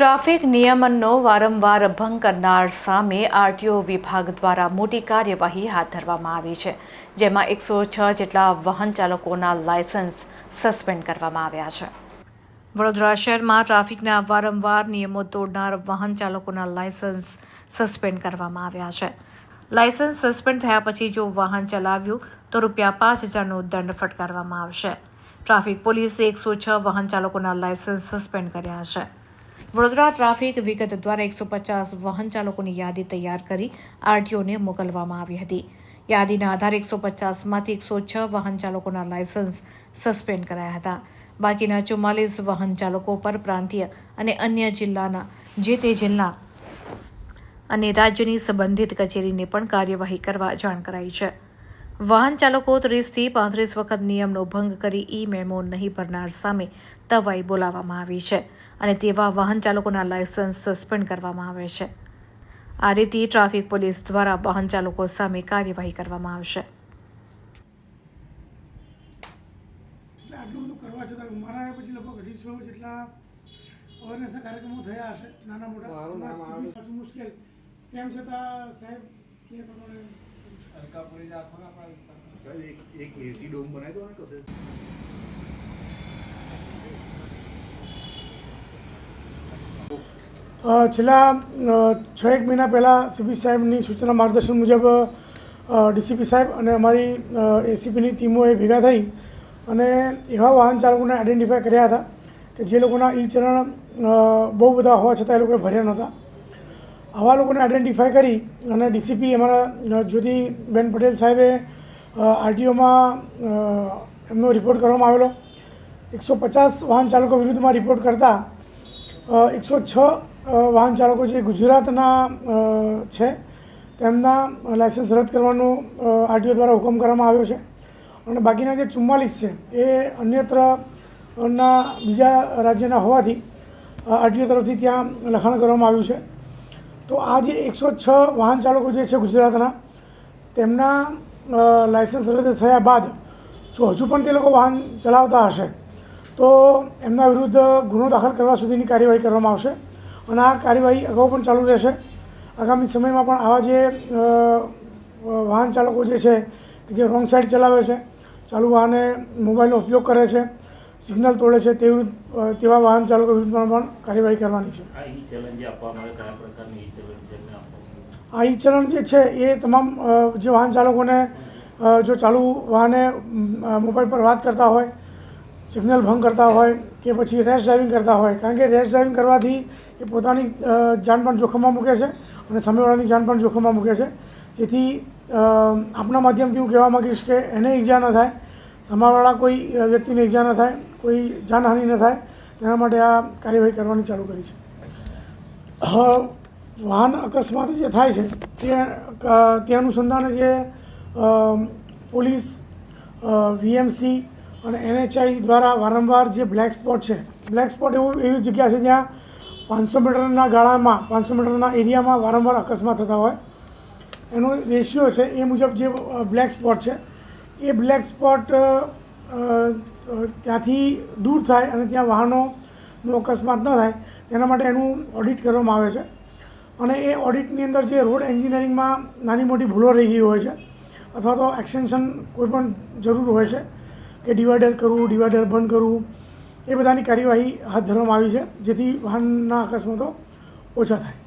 Traffic નિયમનનો વારંવાર ભંગ કરનાર સામે આરટીઓ વિભાગ દ્વારા મોટી કાર્યવાહી હાથ ધરવામાં આવી છે, જેમાં એકસો છ જેટલા વાહન ચાલકોના લાયસન્સ સસ્પેન્ડ કરવામાં આવ્યા છે. વડોદરા શહેરમાં ટ્રાફિકના વારંવાર નિયમો તોડનાર વાહન ચાલકોના લાયસન્સ સસ્પેન્ડ કરવામાં આવ્યા છે. લાયસન્સ સસ્પેન્ડ થયા પછી જો વાહન ચલાવ્યું, તો રૂપિયા પાંચ હજારનો દંડ ફટકારવામાં આવશે. ટ્રાફિક પોલીસે એકસો છ વાહન ચાલકોના લાયસન્સ સસ્પેન્ડ કર્યા છે. વડોદરા ટ્રાફિક વિગત દ્વારા એકસો પચાસ વાહન ચાલકોની યાદી તૈયાર કરી આરટીઓને મોકલવામાં આવી હતી. યાદીના આધારે એકસો પચાસમાંથી એકસો છ વાહન ચાલકોના લાયસન્સ સસ્પેન્ડ કરાયા હતા. બાકીના ચુમ્માલીસ વાહન ચાલકો પર પ્રાંતીય અને અન્ય જિલ્લાના જે તે જિલ્લા અને રાજ્યની સંબંધિત કચેરીને પણ કાર્યવાહી કરવા જાણ કરાઈ છે. વાહન ચાલકો ત્રીસથી પાંત્રીસ વખત નિયમનો ભંગ કરી ઈ મેમો નહીં ભરનાર સામે તવાઈ બોલાવવામાં આવી છે અને તેવા વાહન ચાલકોના લાયસન્સ સસ્પેન્ડ કરવામાં આવે છે. આ રીતે ટ્રાફિક પોલીસ દ્વારા વાહન ચાલકો સામે કાર્યવાહી કરવામાં આવશે. આટલું બધું કરવા છતાં મારા પછી લગભગ અઢીસો જેટલા અવેરનેસના કાર્યક્રમો થયા હશે. નાના મોટા મારું નામ એમાં આવે. સાચું મુશ્કેલ. તેમ છતાં સાહેબ કે પ્રમાણે અલકાપુરી રાખો ને આપણા વિસ્તારમાં સાહેબ એક એક એસી ડોમ બનાવી દો ને કશે. છેલ્લા છ એક મહિના પહેલાં સીપી સાહેબની સૂચના માર્ગદર્શન મુજબ ડીસીપી સાહેબ અને અમારી એસીપીની ટીમોએ ભેગા થઈ અને એવા વાહન ચાલકોને આઈડેન્ટિફાય કર્યા હતા કે જે લોકોના ઈ ચલણ બહુ બધા હોવા છતાં એ લોકોએ ભર્યા નહોતા. આવા લોકોને આઈડેન્ટિફાય કરી અને ડીસીપી અમારા જ્યોતિબેન પટેલ સાહેબે આરટીઓમાં એમનો રિપોર્ટ કરવામાં આવેલો. એકસો પચાસ વાહન ચાલકો વિરુદ્ધમાં રિપોર્ટ કરતાં એકસો છ વાહન ચાલકો જે ગુજરાતના છે, તેમના લાયસન્સ રદ કરવાનો આરટીઓ દ્વારા હુકમ કરવામાં આવ્યો છે. અને બાકીના જે ચુમ્માલીસ છે, એ અન્યત્રના બીજા રાજ્યના હોવાથી આરટીઓ તરફથી ત્યાં લખાણ કરવામાં આવ્યું છે. તો આ જે એકસો છ વાહન ચાલકો જે છે ગુજરાતના, તેમના લાઇસન્સ રદ થયા બાદ જો હજુ પણ તે લોકો વાહન ચલાવતા હશે, તો એમના વિરુદ્ધ ગુનો દાખલ કરવા સુધીની કાર્યવાહી કરવામાં આવશે અને આ કાર્યવાહી અગાઉ પણ ચાલુ રહેશે. આગામી સમયમાં પણ આવા જે વાહન ચાલકો જે છે, કે જે રોંગ સાઈડ ચલાવે છે, ચાલુ વાહને મોબાઈલનો ઉપયોગ કરે છે સિગ્નલ તોડે છે તે તેવા વાહન ચાલકો વિરુદ્ધમાં પણ કાર્યવાહી કરવાની છે. આ ઈ ચલણ જે છે એ તમામ જે વાહન ચાલકોને જો ચાલુ વાહને મોબાઈલ પર વાત કરતા હોય સિગ્નલ ભંગ કરતા હોય કે પછી રેશ ડ્રાઇવિંગ કરતા હોય કારણ કે રેશ ડ્રાઇવિંગ કરવાથી એ પોતાની જાન પણ જોખમમાં મૂકે છે અને સામેવાળાની જાન પણ જોખમમાં મૂકે છે. જેથી આપના માધ્યમથી હું કહેવા માગીશ કે એને ઈજા ન થાય સામેવાળા કોઈ વ્યક્તિને ઈજા ન થાય. કોઈ જાનહાનિ ન થાય, તેના માટે આ કાર્યવાહી કરવાની ચાલુ કરી છે. વાહન અકસ્માત જે થાય છે, તે તે અનુસંધાને જે પોલીસ વીએમસી અને એનએચઆઈ દ્વારા વારંવાર જે બ્લેક સ્પોટ છે, બ્લેક સ્પોટ એવું, એવી જગ્યા છે જ્યાં પાંચસો મીટરના ગાળામાં, પાંચસો મીટરના એરિયામાં વારંવાર અકસ્માત થતા હોય. એનો રેશિયો છે એ મુજબ જે બ્લેક સ્પોટ છે, એ બ્લેક સ્પોટ ત્યાંથી દૂર થાય અને ત્યાં વાહનોનો અકસ્માત ન થાય, તેના માટે એનું ઓડિટ કરવામાં આવે છે. અને એ ઓડિટની અંદર જે રોડ એન્જિનિયરિંગમાં નાની મોટી ભૂલો રહી ગઈ હોય છે, અથવા તો એક્સટેન્શન કોઈ પણ જરૂર હોય છે, કે ડિવાઈડર કરવું ડિવાઈડર બંધ કરવું, એ બધાની કાર્યવાહી હાથ ધરવામાં આવી છે, જેથી વાહનના અકસ્માતો ઓછા થાય.